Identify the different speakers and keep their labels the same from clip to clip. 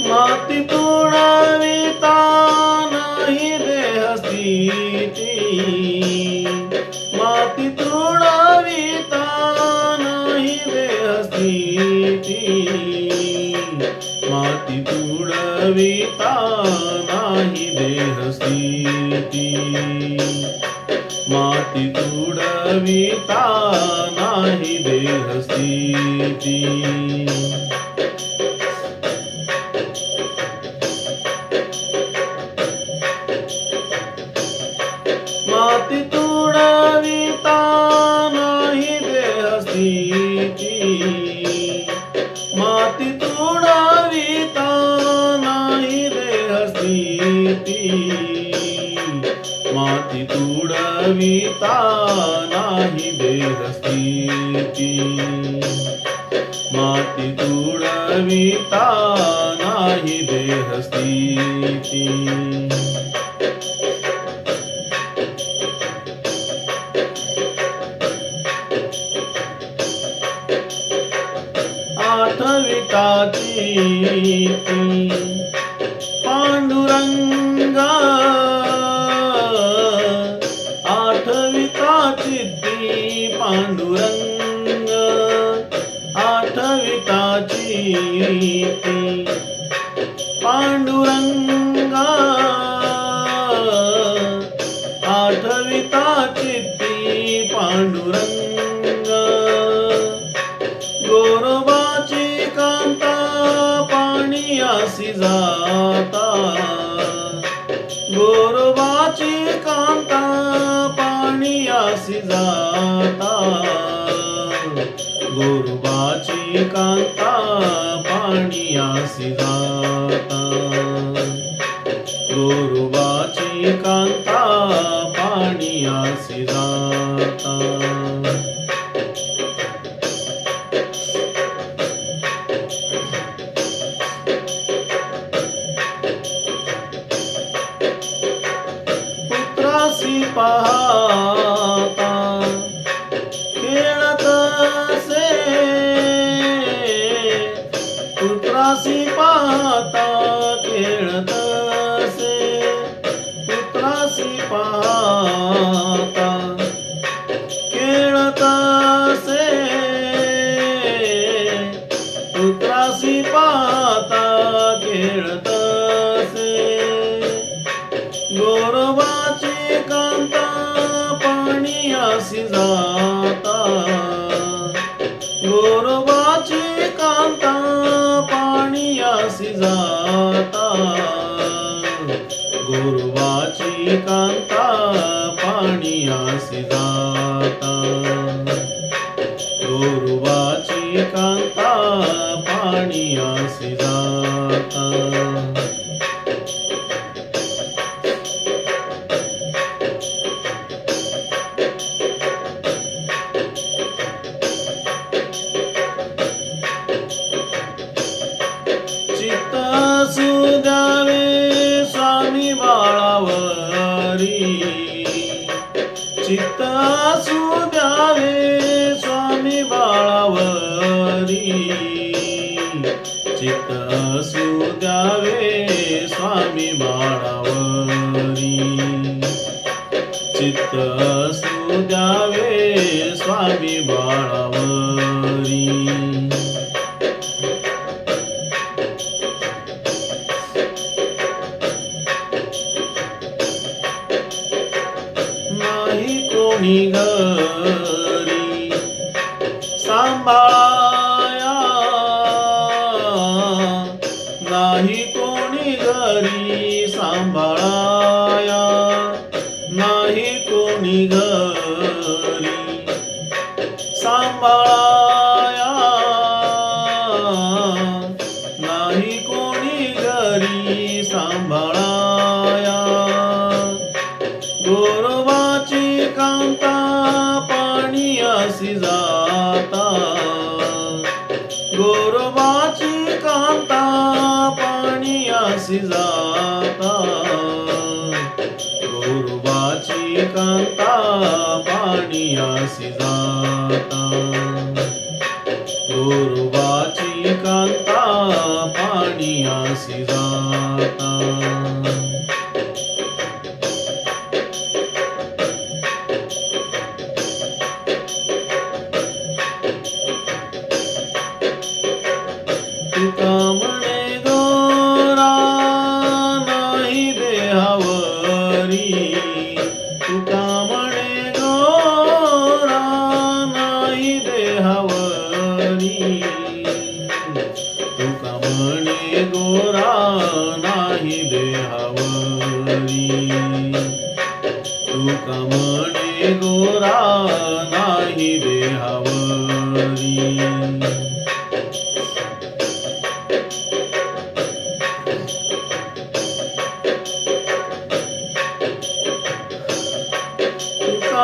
Speaker 1: माती तोडाविता नाही देह माती तोडाविता नाही देह माती तुडविता नाही देह माती तुडविता नाही देह स्थिती माती तुडविता नाही देहस्थिती. माती तुडविता नाही देहस्थिती. आठविताची ती गा आठविताची ती पांडुरंग. आठविताची ती पांडुरंगा. आठविताची ती पांडुरंग. गौरवाची कांता पाणी आसी जा. पाणी जाता गोरोबाची कांता पाणी जाता. गोरोबाची कांता पाणी जाता. गोरोबाची कांता पाणी आसी जाता. गोरोबाची कांता पाणी आसी जाता. गोरोबाची कांता पाणी आसी जाता. असू द्यावे स्वामी बाळावरी. चित्त द्यावे स्वामी बाळावरी. चित्त द्यावे स्वामी बाळावरी. नाही सांभाळाया. नाही कोणी घरी सांभाळाया. कांता पाणियासी जाता. गोरुबाची कांता पाणियासी नाही देहावरी. तुका म्हणे गोरा नाही देहावरी. तुका म्हणे गोरा नाही देहावरी. तुका म्हणे गोरा नाही देहावरी.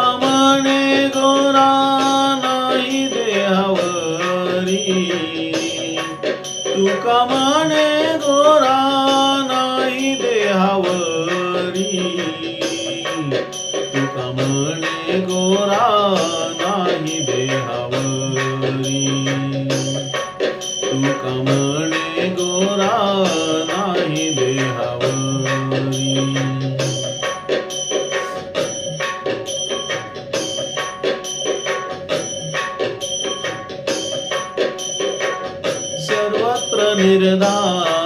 Speaker 1: म्हणे गोरा नाही देहावरी. तुका म्हणे गोरा नाही देहावरी. तुका म्हणे गोरा नाही देहावरी. तुका म्हणे निर्दा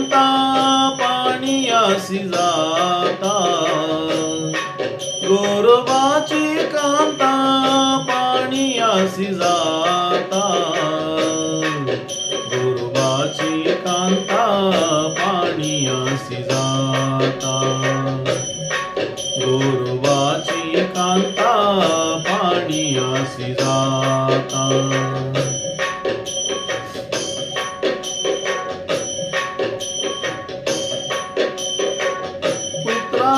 Speaker 1: संता पाणी आसी जाता? गोरबाची कांता पाणी आसी जाता. गोरबाची कांता पाणी आसी जाता.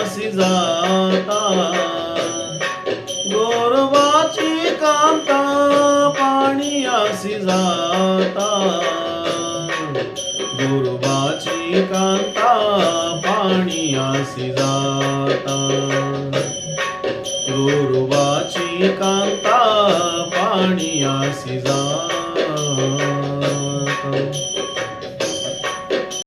Speaker 1: काशी जाता गोरवाची कांता पाणी आसी जाता. गोरबाची कांता पाणी आसी जाता. गोरबाची कांता पाणी आसी जाता.